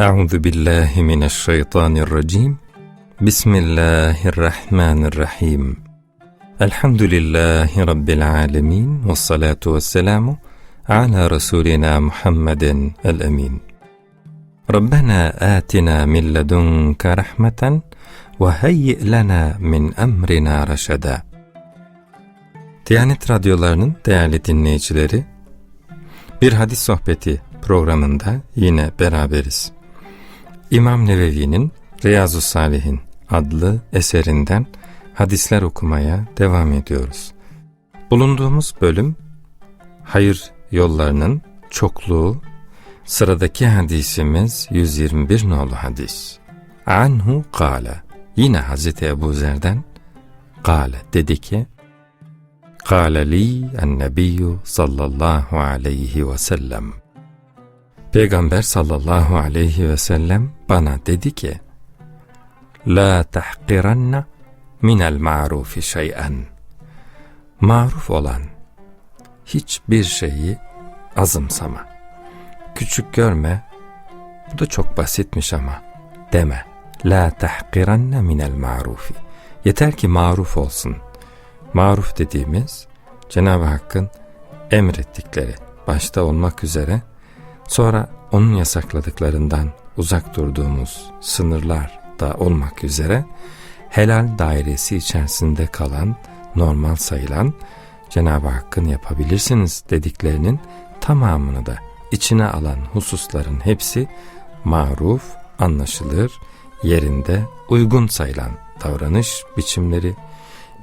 أعوذ بالله من الشيطان الرجيم. بسم الله الرحمن الرحيم. الحمد لله رب العالمين والصلاة والسلام على رسولنا محمد الأمين. ربنا آتنا من لدنك رحمة وهيئ لنا من أمرنا رشدا. Diyanet Radyoları'nın değerli dinleyicileri, bir hadis sohbeti programında yine beraberiz. İmam Nevevi'nin Riyazu Salihin adlı eserinden hadisler okumaya devam ediyoruz. Bulunduğumuz bölüm hayır yollarının çokluğu sıradaki hadisimiz 121 nolu hadis. Anhu kâle yine Hazreti Ebu Zer'den kâle dedi ki Kâle li en-nebiyyü sallallahu aleyhi ve sellem Peygamber sallallahu aleyhi ve sellem bana dedi ki La tahqiranna minel ma'rufi şey'en Maruf olan hiçbir şeyi azımsama. Küçük görme, bu da çok basitmiş ama deme. La tahqiranna minel ma'rufi. Yeter ki maruf olsun. Maruf dediğimiz Cenab-ı Hakk'ın emrettikleri başta olmak üzere Sonra onun yasakladıklarından uzak durduğumuz sınırlar da olmak üzere helal dairesi içerisinde kalan, normal sayılan Cenab-ı Hakk'ın yapabilirsiniz dediklerinin tamamını da içine alan hususların hepsi maruf, anlaşılır, yerinde uygun sayılan davranış biçimleri,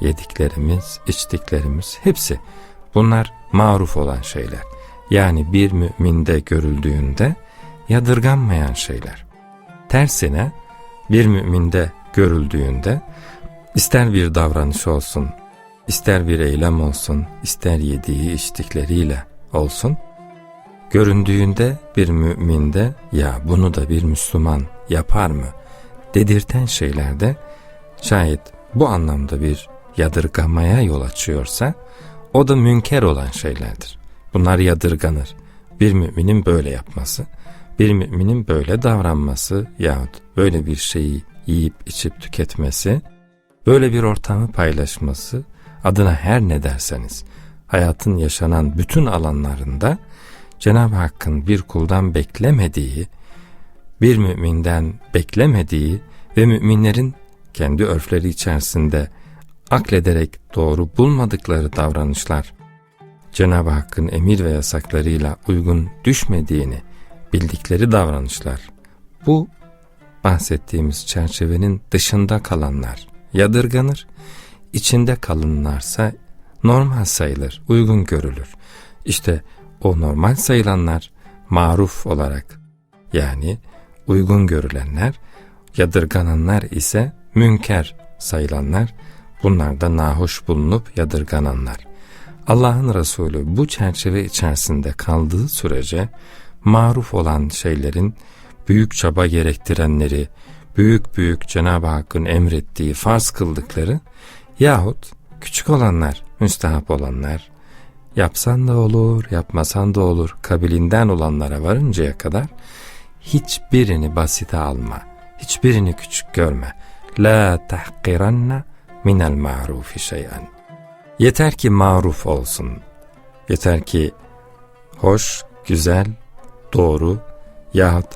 yediklerimiz, içtiklerimiz hepsi bunlar maruf olan şeyler. Yani bir müminde görüldüğünde yadırganmayan şeyler. Tersine bir müminde görüldüğünde ister bir davranış olsun, ister bir eylem olsun, ister yediği içtikleriyle olsun, göründüğünde bir müminde ya bunu da bir Müslüman yapar mı dedirten şeylerde şayet bu anlamda bir yadırgamaya yol açıyorsa o da münker olan şeylerdir. Bunlar yadırganır. Bir müminin böyle yapması, bir müminin böyle davranması yahut böyle bir şeyi yiyip içip tüketmesi, böyle bir ortamı paylaşması, adına her ne derseniz, hayatın yaşanan bütün alanlarında Cenab-ı Hakk'ın bir kuldan beklemediği, bir müminden beklemediği ve müminlerin kendi örfleri içerisinde aklederek doğru bulmadıkları davranışlar, Cenab-ı Hakk'ın emir ve yasaklarıyla uygun düşmediğini bildikleri davranışlar, bu bahsettiğimiz çerçevenin dışında kalanlar yadırganır, içinde kalınlarsa normal sayılır, uygun görülür. İşte o normal sayılanlar maruf olarak yani uygun görülenler, yadırgananlar ise münker sayılanlar, bunlar da nahoş bulunup yadırgananlar. Allah'ın Resulü bu çerçeve içerisinde kaldığı sürece maruf olan şeylerin büyük çaba gerektirenleri, büyük büyük Cenab-ı Hakk'ın emrettiği, farz kıldıkları yahut küçük olanlar, müstahap olanlar, yapsan da olur, yapmasan da olur kabilinden olanlara varıncaya kadar hiçbirini basite alma, hiçbirini küçük görme. La tahqiranna minel ma'rufi şey'en. Yeter ki maruf olsun. Yeter ki hoş, güzel, doğru yahut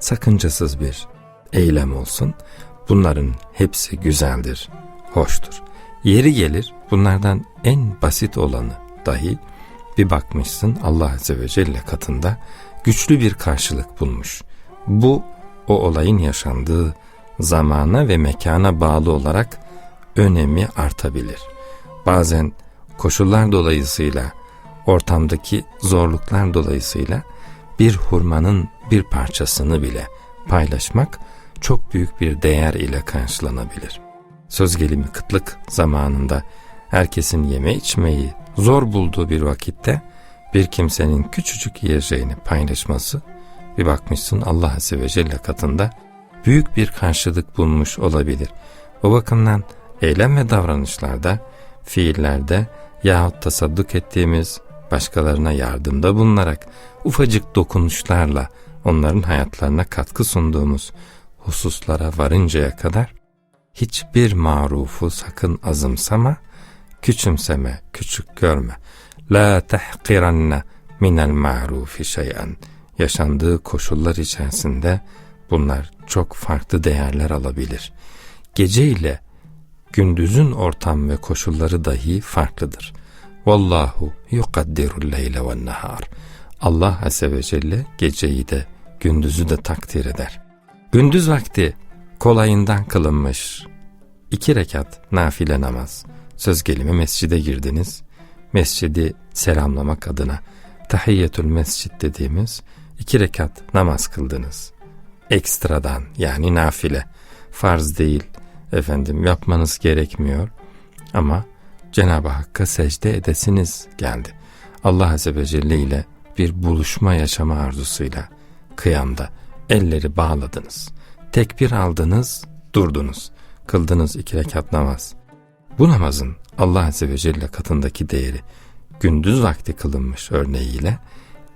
sakıncasız bir eylem olsun. Bunların hepsi güzeldir, hoştur. Yeri gelir bunlardan en basit olanı dahi bir bakmışsın Allah Azze ve Celle katında güçlü bir karşılık bulmuş. Bu o olayın yaşandığı zamana ve mekana bağlı olarak önemi artabilir.'' bazen koşullar dolayısıyla, ortamdaki zorluklar dolayısıyla bir hurmanın bir parçasını bile paylaşmak çok büyük bir değer ile karşılanabilir. Söz gelimi kıtlık zamanında herkesin yeme içmeyi zor bulduğu bir vakitte bir kimsenin küçücük yiyeceğini paylaşması bir bakmışsın Allah Azze ve Celle katında büyük bir karşılık bulmuş olabilir. O bakımdan eylem ve davranışlarda fiillerde yahut tasadduk ettiğimiz başkalarına yardımda bulunarak ufacık dokunuşlarla onların hayatlarına katkı sunduğumuz hususlara varıncaya kadar hiçbir marufu sakın azımsama, küçümseme, küçük görme. La tahqiranna minel ma'rufi şey'en. Yaşandığı koşullar içerisinde bunlar çok farklı değerler alabilir. Gece ile gündüzün ortam ve koşulları dahi farklıdır. Vallahu yukaddirul leyle ve nahar. Allah Azze ve Celle geceyi de gündüzü de takdir eder. Gündüz vakti kolayından kılınmış iki rekat nafile namaz. Söz gelimi mescide girdiniz. Mescidi selamlamak adına tahiyyetül mescid dediğimiz iki rekat namaz kıldınız. Ekstradan yani nafile. Farz değil efendim yapmanız gerekmiyor ama Cenab-ı Hakk'a secde edesiniz geldi. Allah Azze ve Celle ile bir buluşma yaşama arzusuyla kıyamda elleri bağladınız. Tekbir aldınız, durdunuz. Kıldınız iki rekat namaz. Bu namazın Allah Azze ve Celle katındaki değeri gündüz vakti kılınmış örneğiyle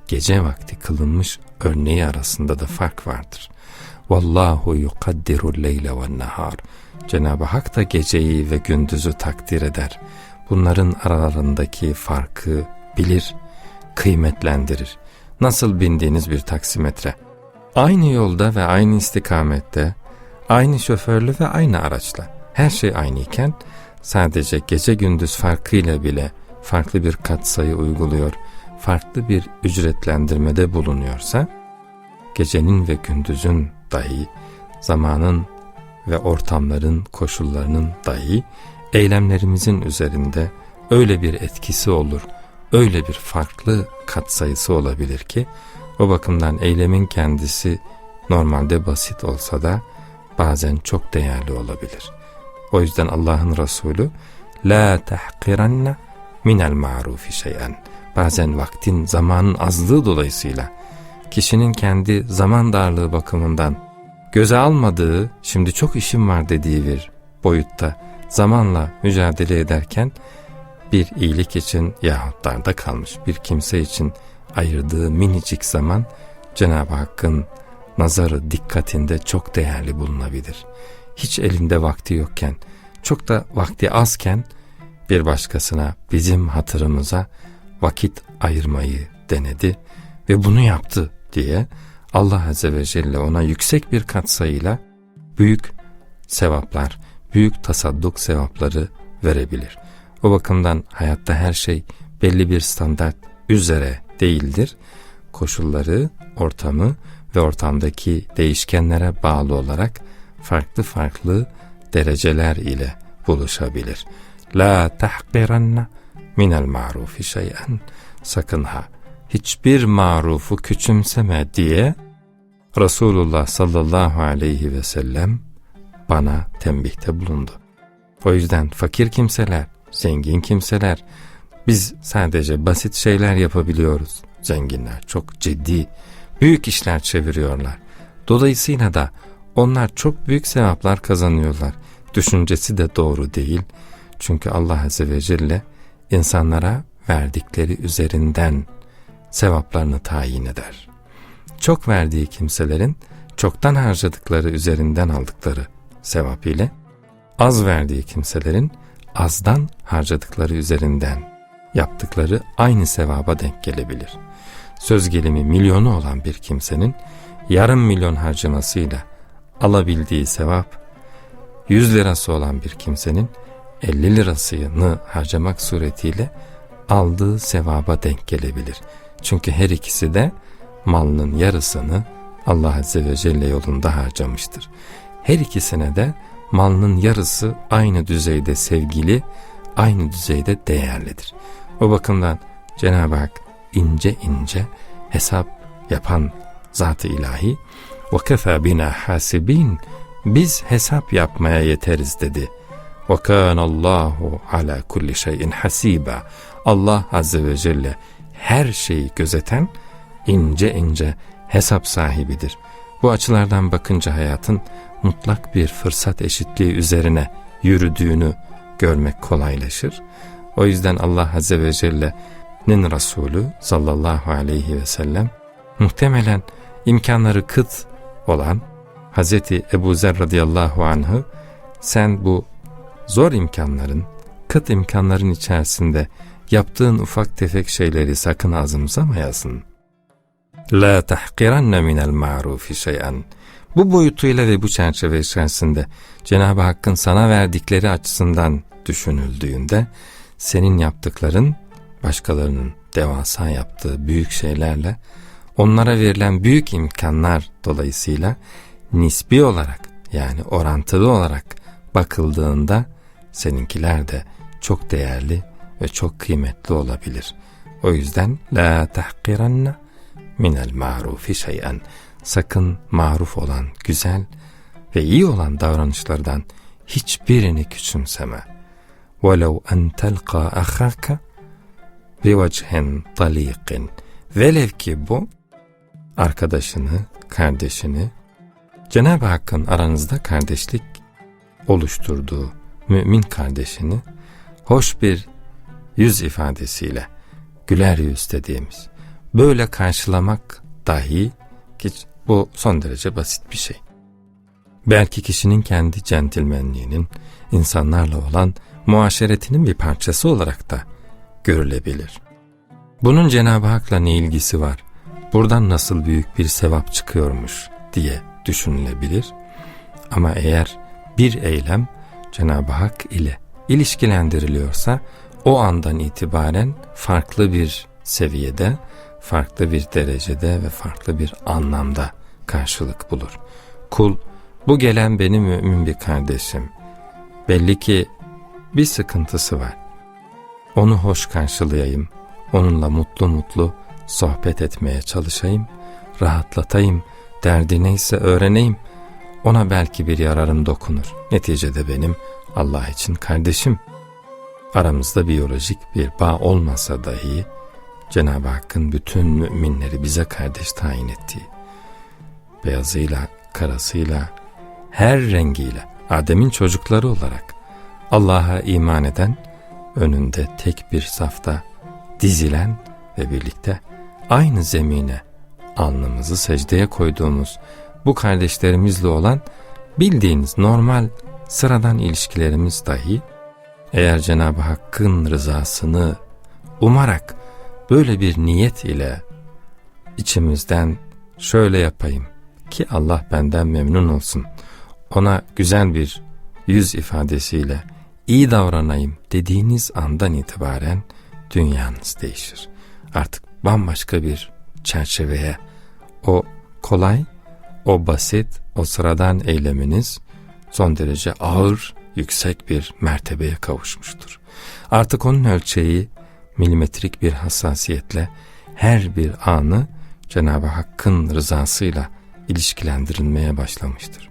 gece vakti kılınmış örneği arasında da fark vardır. Vallahu yukaddirul leyle ve nahar. Cenab-ı Hak da geceyi ve gündüzü takdir eder. Bunların aralarındaki farkı bilir, kıymetlendirir. Nasıl bindiğiniz bir taksimetre. Aynı yolda ve aynı istikamette, aynı şoförlü ve aynı araçla. Her şey aynıyken sadece gece gündüz farkıyla bile farklı bir katsayı uyguluyor, farklı bir ücretlendirmede bulunuyorsa, gecenin ve gündüzün dahi, zamanın ve ortamların, koşullarının dahi eylemlerimizin üzerinde öyle bir etkisi olur, öyle bir farklı katsayısı olabilir ki, o bakımdan eylemin kendisi normalde basit olsa da bazen çok değerli olabilir. O yüzden Allah'ın Resulü la tahqiranna minel marufi şeyen. Bazen vaktin, zamanın azlığı dolayısıyla kişinin kendi zaman darlığı bakımından göze almadığı, şimdi çok işim var dediği bir boyutta zamanla mücadele ederken bir iyilik için yahut darda kalmış bir kimse için ayırdığı minicik zaman Cenab-ı Hakk'ın nazarı, dikkatinde çok değerli bulunabilir. Hiç elinde vakti yokken, çok da vakti azken bir başkasına bizim hatırımıza vakit ayırmayı denedi ve bunu yaptı diye Allah Azze ve Celle ona yüksek bir katsayıyla büyük sevaplar, büyük tasadduk sevapları verebilir. O bakımdan hayatta her şey belli bir standart üzere değildir. Koşulları, ortamı ve ortamdaki değişkenlere bağlı olarak farklı farklı dereceler ile buluşabilir. La tahqiranna minel marufi şeyen. Sakın ha hiçbir marufu küçümseme diye Resulullah sallallahu aleyhi ve sellem bana tembihte bulundu. O yüzden fakir kimseler, zengin kimseler, biz sadece basit şeyler yapabiliyoruz. Zenginler çok ciddi, büyük işler çeviriyorlar. Dolayısıyla da onlar çok büyük sevaplar kazanıyorlar. Düşüncesi de doğru değil. Çünkü Allah Azze ve Celle insanlara verdikleri üzerinden sevaplarını tayin eder. Çok verdiği kimselerin çoktan harcadıkları üzerinden aldıkları sevap ile az verdiği kimselerin azdan harcadıkları üzerinden yaptıkları aynı sevaba denk gelebilir. Söz gelimi milyonu olan bir kimsenin yarım milyon harcamasıyla alabildiği sevap 100 lirası olan bir kimsenin 50 lirasını harcamak suretiyle aldığı sevaba denk gelebilir. Çünkü her ikisi de malının yarısını Allah Azze ve Celle yolunda harcamıştır. Her ikisine de malının yarısı aynı düzeyde sevgili, aynı düzeyde değerlidir. O bakımdan Cenab-ı Hak ince ince hesap yapan Zat-ı ilahi وَكَفَى bina hasibin Biz hesap yapmaya yeteriz dedi. وَكَانَ اللّٰهُ عَلَى كُلِّ شَيْءٍ حَس۪يبًا Allah Azze ve Celle her şeyi gözeten ince ince hesap sahibidir. Bu açılardan bakınca hayatın mutlak bir fırsat eşitliği üzerine yürüdüğünü görmek kolaylaşır. O yüzden Allah Azze ve Celle'nin Resulü sallallahu aleyhi ve sellem muhtemelen imkanları kıt olan Hazreti Ebu Zer radıyallahu anh'ı sen bu zor imkanların, kıt imkanların içerisinde yaptığın ufak tefek şeyleri sakın azımsamayasın. La tahqiranne minel ma'rufi şey'en. Bu boyutuyla ve bu çerçeve içerisinde Cenab-ı Hakk'ın sana verdikleri açısından düşünüldüğünde senin yaptıkların başkalarının devasa yaptığı büyük şeylerle onlara verilen büyük imkanlar dolayısıyla nispi olarak yani orantılı olarak bakıldığında seninkiler de çok değerli ve çok kıymetli olabilir. O yüzden la tahkiranna minel marufi şeyen sakın maruf olan güzel ve iyi olan davranışlardan hiçbirini küçümseme. وَلَوْ أَنْ تَلْقَى أَخَاكَ بِوَجْهٍ طَلِيقٍ Velev ki bu arkadaşını, kardeşini Cenab-ı Hakk'ın aranızda kardeşlik oluşturduğu mümin kardeşini hoş bir yüz ifadesiyle güler yüz dediğimiz böyle karşılamak dahi ki bu son derece basit bir şey. Belki kişinin kendi centilmenliğinin insanlarla olan muaşeretinin bir parçası olarak da görülebilir. Bunun Cenab-ı Hak'la ne ilgisi var? Buradan nasıl büyük bir sevap çıkıyormuş diye düşünülebilir. Ama eğer bir eylem Cenab-ı Hak ile ilişkilendiriliyorsa o andan itibaren farklı bir seviyede, farklı bir derecede ve farklı bir anlamda karşılık bulur. Kul, bu gelen benim mümin bir kardeşim. Belli ki bir sıkıntısı var. Onu hoş karşılayayım, onunla mutlu mutlu sohbet etmeye çalışayım, rahatlatayım, derdi neyse öğreneyim, ona belki bir yararım dokunur. Neticede benim Allah için kardeşim. Aramızda biyolojik bir bağ olmasa dahi Cenab-ı Hakk'ın bütün müminleri bize kardeş tayin ettiği, beyazıyla, karasıyla, her rengiyle, Adem'in çocukları olarak Allah'a iman eden, önünde tek bir safta dizilen ve birlikte aynı zemine alnımızı secdeye koyduğumuz bu kardeşlerimizle olan bildiğiniz normal sıradan ilişkilerimiz dahi eğer Cenab-ı Hakk'ın rızasını umarak böyle bir niyet ile içimizden şöyle yapayım ki Allah benden memnun olsun. Ona güzel bir yüz ifadesiyle iyi davranayım dediğiniz andan itibaren dünyanız değişir. Artık bambaşka bir çerçeveye o kolay, o basit, o sıradan eyleminiz son derece ağır, yüksek bir mertebeye kavuşmuştur. Artık onun ölçeği milimetrik bir hassasiyetle her bir anı Cenab-ı Hakk'ın rızasıyla ilişkilendirilmeye başlamıştır.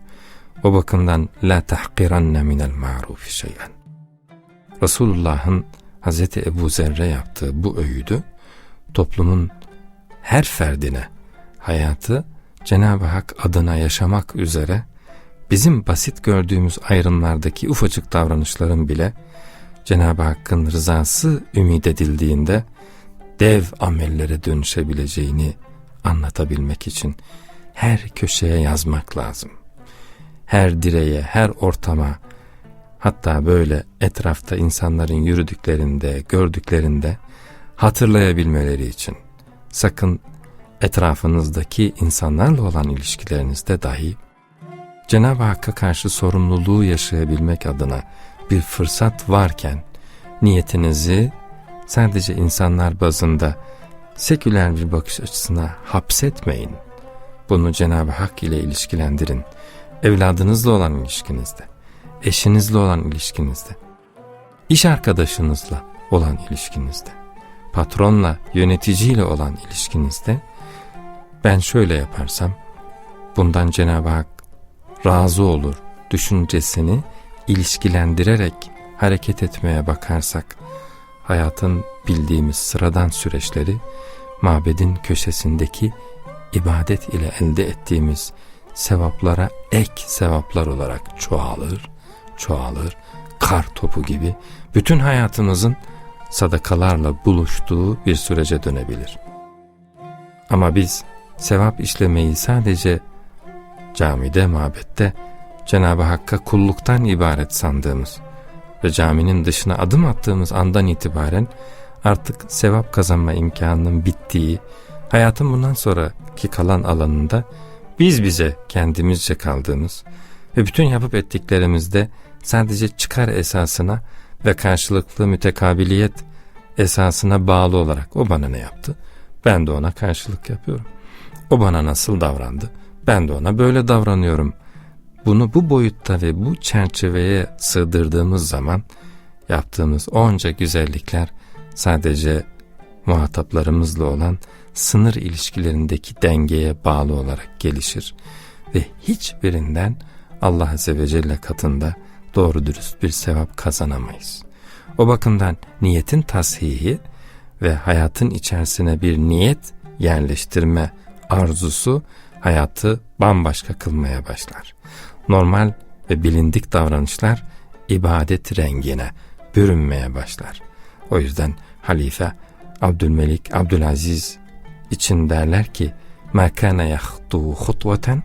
O bakımdan la tahkiranne minel ma'rufi şeyen. Resulullah'ın Hazreti Ebu Zerre yaptığı bu öğüdü toplumun her ferdine hayatı Cenab-ı Hak adına yaşamak üzere bizim basit gördüğümüz ayrımlardaki ufacık davranışların bile Cenab-ı Hakk'ın rızası ümit edildiğinde dev amellere dönüşebileceğini anlatabilmek için her köşeye yazmak lazım. Her direğe, her ortama, hatta böyle etrafta insanların yürüdüklerinde, gördüklerinde hatırlayabilmeleri için. Sakın etrafınızdaki insanlarla olan ilişkilerinizde dahi Cenab-ı Hakk'a karşı sorumluluğu yaşayabilmek adına bir fırsat varken niyetinizi sadece insanlar bazında seküler bir bakış açısına hapsetmeyin. Bunu Cenab-ı Hak ile ilişkilendirin. Evladınızla olan ilişkinizde, eşinizle olan ilişkinizde, iş arkadaşınızla olan ilişkinizde, patronla, yöneticiyle olan ilişkinizde ben şöyle yaparsam bundan Cenab-ı Hak razı olur düşüncesini ilişkilendirerek hareket etmeye bakarsak hayatın bildiğimiz sıradan süreçleri mabedin köşesindeki ibadet ile elde ettiğimiz sevaplara ek sevaplar olarak çoğalır, çoğalır, kar topu gibi bütün hayatımızın sadakalarla buluştuğu bir sürece dönebilir. Ama biz sevap işlemeyi sadece camide, mabette Cenab-ı Hakk'a kulluktan ibaret sandığımız ve caminin dışına adım attığımız andan itibaren artık sevap kazanma imkanının bittiği, hayatın bundan sonraki kalan alanında biz bize kendimizce kaldığımız ve bütün yapıp ettiklerimizde sadece çıkar esasına ve karşılıklı mütekabiliyet esasına bağlı olarak o bana ne yaptı? Ben de ona karşılık yapıyorum. O bana nasıl davrandı? Ben de ona böyle davranıyorum. Bunu bu boyutta ve bu çerçeveye sığdırdığımız zaman yaptığımız onca güzellikler sadece muhataplarımızla olan sınır ilişkilerindeki dengeye bağlı olarak gelişir ve hiçbirinden Allah Azze ve Celle katında doğru dürüst bir sevap kazanamayız. O bakımdan niyetin tashihi ve hayatın içerisine bir niyet yerleştirme arzusu hayatı bambaşka kılmaya başlar. Normal ve bilindik davranışlar ibadet rengine bürünmeye başlar. O yüzden halife Abdülmelik Abdülaziz için derler ki مَكَانَ يَخْطُوا خُطْوَةً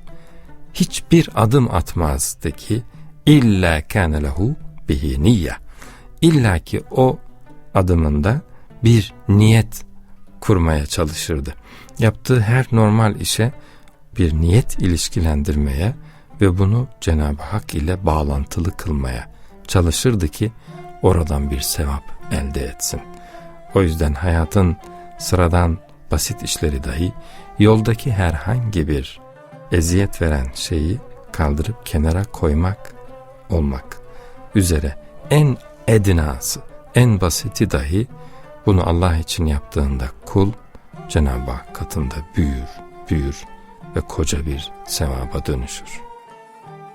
Hiçbir adım atmazdı ki illa kana lehu bihi niyye. İlla ki o adımında bir niyet kurmaya çalışırdı. Yaptığı her normal işe bir niyet ilişkilendirmeye ve bunu Cenab-ı Hak ile bağlantılı kılmaya çalışırdı ki oradan bir sevap elde etsin. O yüzden hayatın sıradan basit işleri dahi yoldaki herhangi bir eziyet veren şeyi kaldırıp kenara koymak olmak üzere en edinası, en basiti dahi bunu Allah için yaptığında kul Cenab-ı Hak katında büyür, büyür ve koca bir sevaba dönüşür.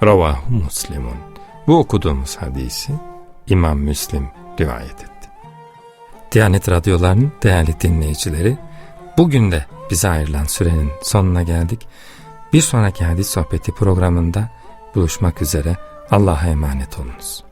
Ravahu Muslimun. Bu okuduğumuz hadisi İmam Müslim rivayet etti. Diyanet Radyoları'nın değerli dinleyicileri, bugün de bize ayrılan sürenin sonuna geldik. Bir sonraki hadis sohbeti programında buluşmak üzere Allah'a emanet olunuz.